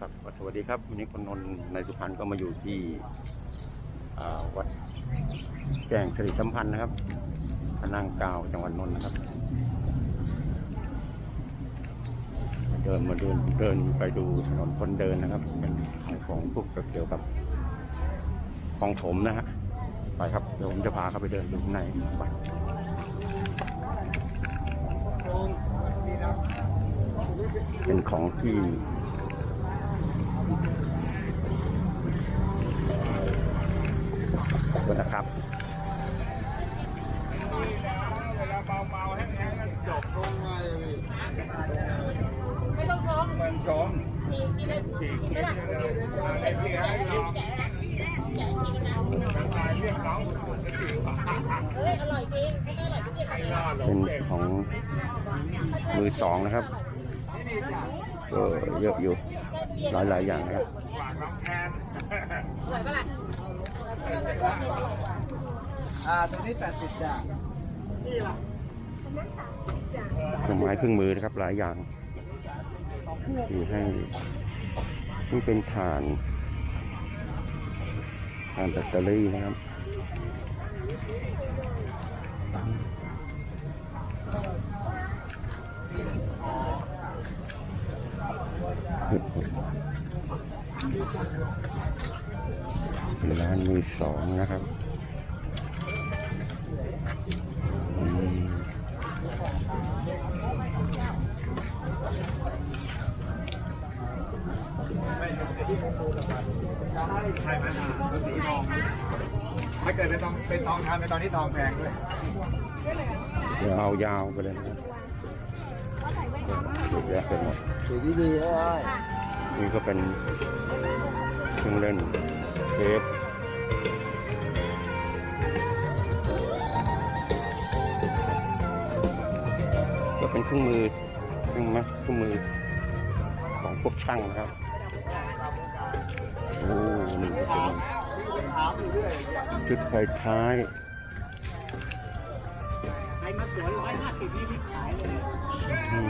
ครับสวัสดีครับวันนี้คนนนท์ในสุพรรณก็มาอยู่ที่วัดแจ้งสิริสัมพันธ์นะครับพนังกาวจังหวัดนนท์นะครับ เดินมาเดินเดินไปดูถนนคนเดินนะครับ เป็นของพวกเกี่ยวกับของถมนะฮะไปครับเดี๋ยวผมจะพาเข้าไปเดินดูข้างในไปเป็นของที่ เลยรอดหลเป็งนเด็กของมือสองนะครับก็เยอะอยู่หลายหลายๆอย่างนะครับฝากน้องแอนอร่อยปะล่ะอ่าตัวนี้แปดสิบจ้ะเครื่องไม้เครื่องมือนะครับหลายอย่างมีให้นี่เป็นฐานฐานแบตเตอรี่นะครับ ร้านมือสองนะครับอืมใช่ไหมสีทองถ้าเกิดเป็นทองเป็นทองคำเป็นตอนที่ทองแพงด้วยยาวยาวๆไปเลยนะครับ เยอะแยะไปหมดสีดีๆเลยนี่ก็เป็นเครื่องเล่นเทปก็เป็นเครื่องมือเครื่องมัดเครื่องมือของพวกช่างนะครับโอ้นี่ก็เป็นถามอยู่เรื่อยชุดไฟท้ายใครมาสวนร้อยห้าสิบนี่พี่ขายเลยอืม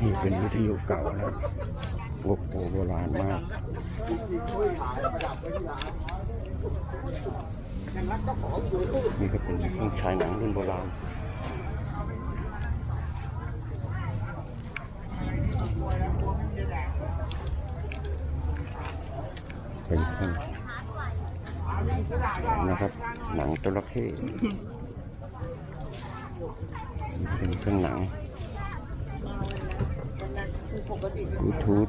นี่เป็นวิทยุเก่านะครับโอ้โหโบราณมากนี่ก็เป็นเครื่องฉายหนังรุ่นโบราณเป็นเครื่องนะครับ หนังจระเข้นี่เป็นเครื่องหนัง บลูทูธ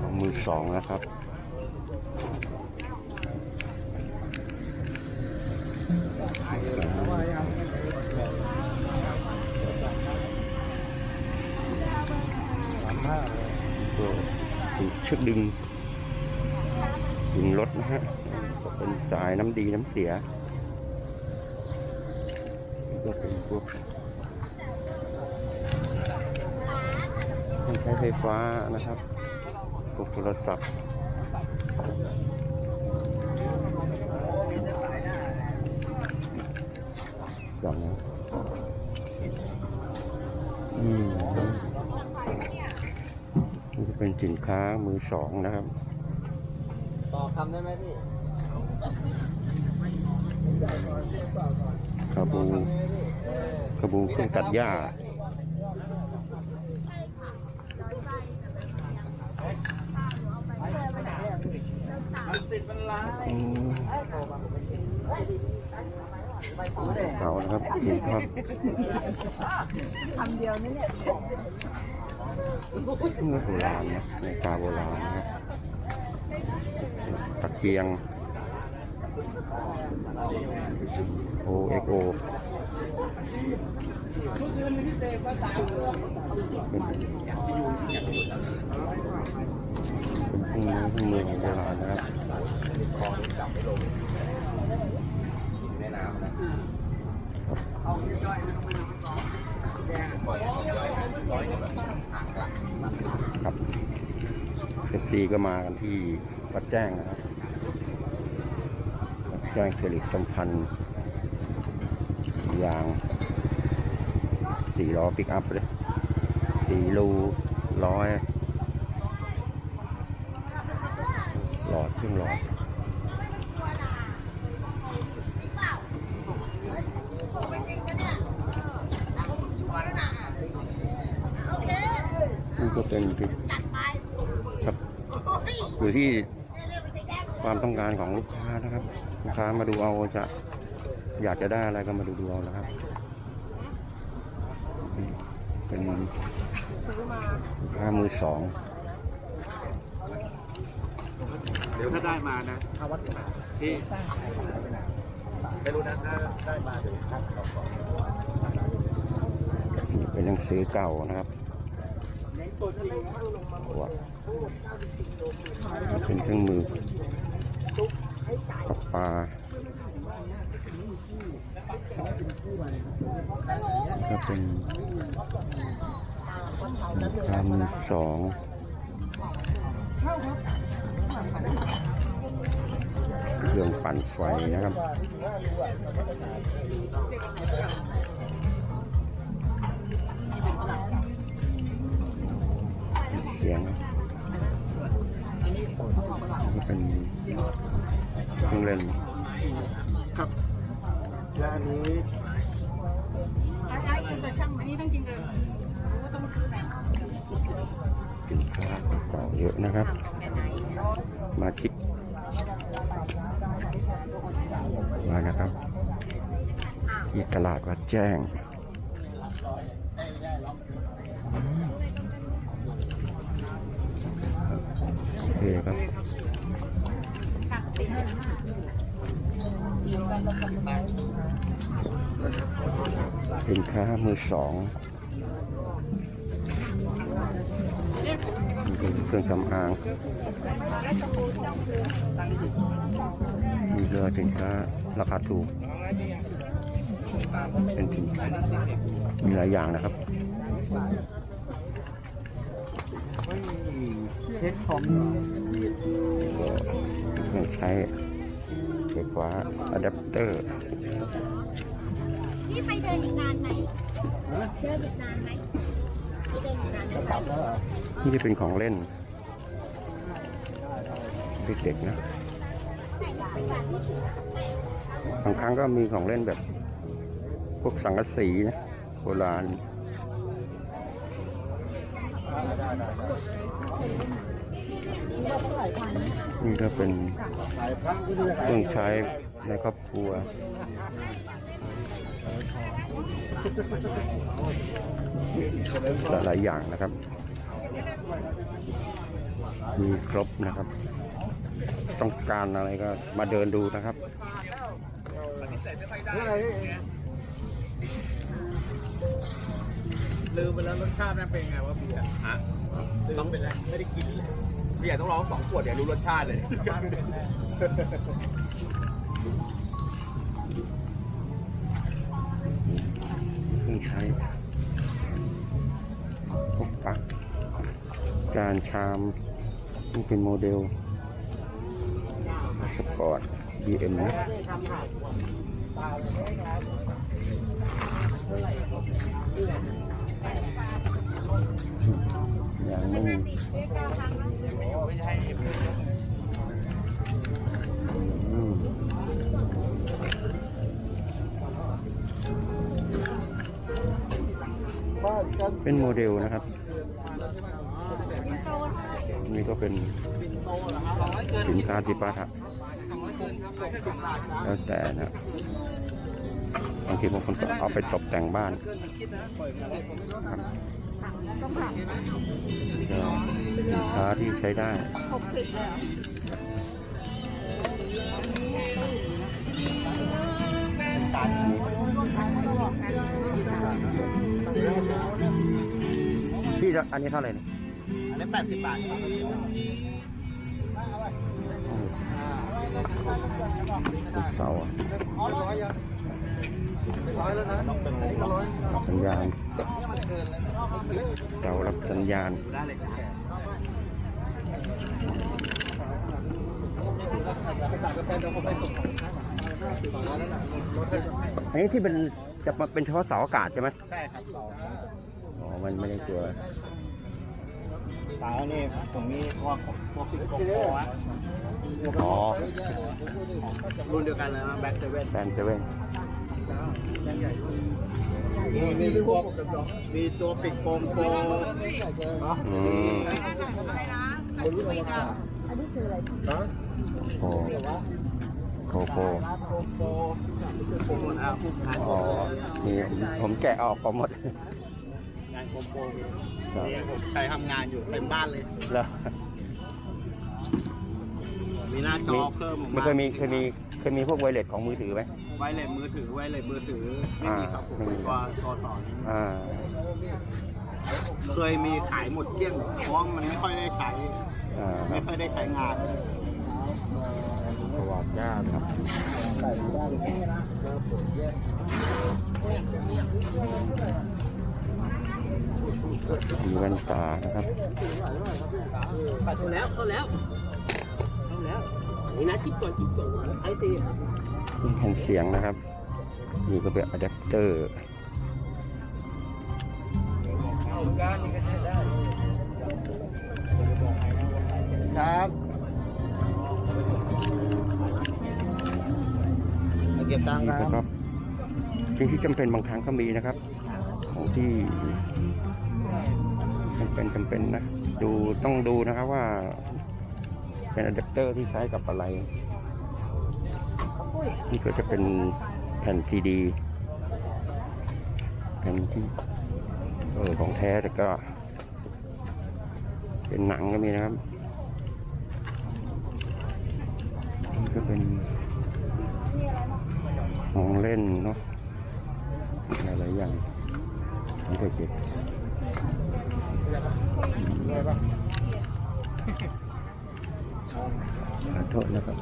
ของมือสองนะครับสามห้าเชือกดึง ดึงรถนะฮะ เป็นสายน้ำดีน้ำเสีย ก็เป็นพวกเครื่อง ใช้ไฟฟ้านะครับพวกโทรศัพท์ก่อนนะอืมนี่จะเป็นสินค้ามือสองนะครับต่อคำได้ไหมพี่คาบูคาบูเครื่องตัดหญ้า มันติดมันล้า อืม เก่านะครับนี่ครับคำเดียวนี่เนี่ยเมื่อโบราณนะในกาโบราณนะครับตะเกียงโอเอ็กโอ เป็นเป็นเครื่องมือเครื่องมือของโบราณนะครับคอจับไม่ลงแม่น้ำนะเอาย่อยๆไม่ต้องไปทำต่อแกงปล่อยย่อยๆร้อยแบบห่างกันครับเอฟซีก็มากันที่วัดแจ้งนะครับวัดแจ้งสิริสัมพันธ์ ยางสี่ล้อปิกอัพเลยสี่รูร้อยหลอดครึ่งหลอดนี่ก็เป็นที่ครับอยู่ที่ความต้องการของลูกค้านะครับ ลูกค้ามาดูเอาจะ อยากจะได้อะไรก็มาดูดูเอานะครับนี่เป็นลูกค้ามือสองเดี๋ยวถ้าได้มานะถ้าวัดที่ไม่รู้นะถ้าได้มาเดี๋ยวครับนี่เป็นหนังสือเก่านะครับว่าเป็นเครื่องมือปลาปลา ก็เป็นคามสองเครื่องปั่นไฟนะครับเสียงนี่เป็นเครื่องเล่น ครับและอันนี้อะไอ้คุณแต่ช่างอันนี้ต้องกินเลยก็ต้องซื้อแบบสินค้าเก่าเยอะนะครับ มาชิกมานะครับที่ตลาดวัดแจ้งโอเคครับ สินค้ามือสองนี่เป็นเครื่องสำอางนี่คือสินค้าราคาถูก เป็นสินค้ามีหลายอย่างนะครับเช็คของก็เครื่องใช้ ไฟฟ้าอะแดปเตอร์นี่ไปเดินอีกนานไหมเดินอีกนานไหมไปเดินอีกนานไหมกลับแล้วเหรอนี่จะเป็นของเล่นเด็กๆนะบางครั้งก็มีของเล่นแบบ พวกสังกะสีนะโบราณได้ได้ได้ นี่ก็เป็นสายพันธุ์ที่เรียกเครื่องใช้ในครอบครัวหลายๆอย่างนะครับ มีครบนะครับ ต้องการอะไรก็มาเดินดูนะครับนี่อะไรลืมไปแล้วรสชาติมันเป็นไงวะเบียร์ฮะ ลืมไปแล้วไม่ได้กินเลยเบียร์ต้องร้องสองขวดเดี๋ยวรู้รสชาติเลยเครื่องใช้พวกปักจานชามนี่เป็นโมเดลสปอร์ต BM นะยัง ไม่มีอืมเป็นโมเดลนะครับ นี่ก็เป็นสินค้าที่ปาถักแล้วแต่นะ บางทีบางคนก็เอาไปตกแต่งบ้านครับสินค้าที่ใช้ได้พี่จะอันนี้เท่าไหร่เนี่ยอันนี้แปดสิบบาท ครับเสาอะร้อยยังร้อยแล้วนะต้องเป็นร้อยสัญญาณมันเกินแล้วเสารับสัญญาณได้เลยแกไปสั่งกาแฟเดี๋ยวผมไปส่งอันนี้ที่เป็นจะมาเป็นเฉพาะเสาอากาศใช่ไหมใช่ครับสองอ๋อ มันไม่ได้ตัว เสานี่ผมมีพวกพวกสิบโกโก้อะอ๋อรุ่นเดียวกันเลยนะแบ็คเซเว่นแบนเซเว่นมีมีพวกมีตัวปิดโกงโกอืมอะไรนะอันนี้คืออะไรโอ้โคโค่โกโก้โกโก้อะอ๋อนี่ผมแกะออกก็หมด งานโกโก้ครับนี่ผมใช้ทำงานอยู่เต็มบ้านเลย แล้วมีหน้าจอเพิ่มมันเคยมีเคยมีเคยมีพวกไวเลสของมือถือไหมไวเลสมือถือไวเลสมือถือไม่มีครับผมอ่าไม่มีตัวตัวต่ออ่าเคยมีขายหมดเกลี้ยงเพราะว่ามันไม่ค่อยได้ใช้อ่าคไม่รับค่อยได้ใช้งานประวัติญาติครับ มีแว่นตานะครับเข้าแล้วเข้าแล้วเข้าแล้วนี่นะคิดก่อนคิดก่อนไอ้ตีนี่แผ่นเสียงนะครับนี่ก็เป็นอะแดปเตอร์เอาการนี่ก็ใช้ได้ครับเก็บตังค์นี่คก็รับสิ่งที่จำเป็นบางครั้งก็มีนะครับ ของที่จำเป็นจำเป็นนะดูต้องดูนะครับว่า เป็นอะแดปเตอร์ที่ใช้กับอะไร นี่ก็จะเป็นแผ่นซีดีแผ่นที่เออของแท้แต่ก็ เป็นหนังก็มีนะครับนี่ก็เป็นของเล่นเนาะหลายๆอย่าง ของเด็กๆขอโทษนะครับ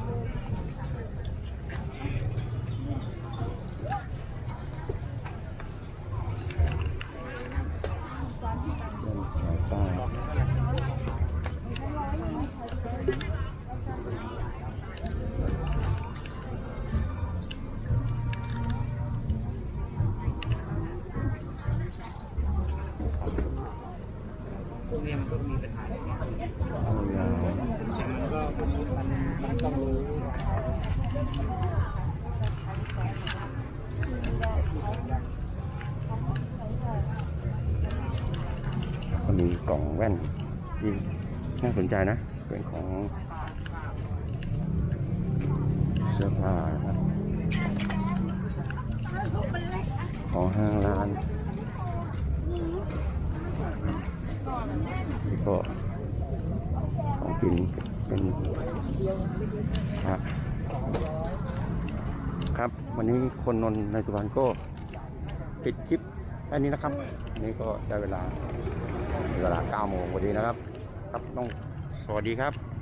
ก็มีกล่องแว่นที่น่าสนใจนะ เป็นของเสื้อผ้าครับของห้างร้านก็ ของกินเป็นพระครับ วันนี้คนนนในสุพรรณก็ปิดคลิปแค่นี้นะครับ นี่ก็ได้เวลาเวลา9โมงพอดีนะครับ ครับต้องสวัสดีครับ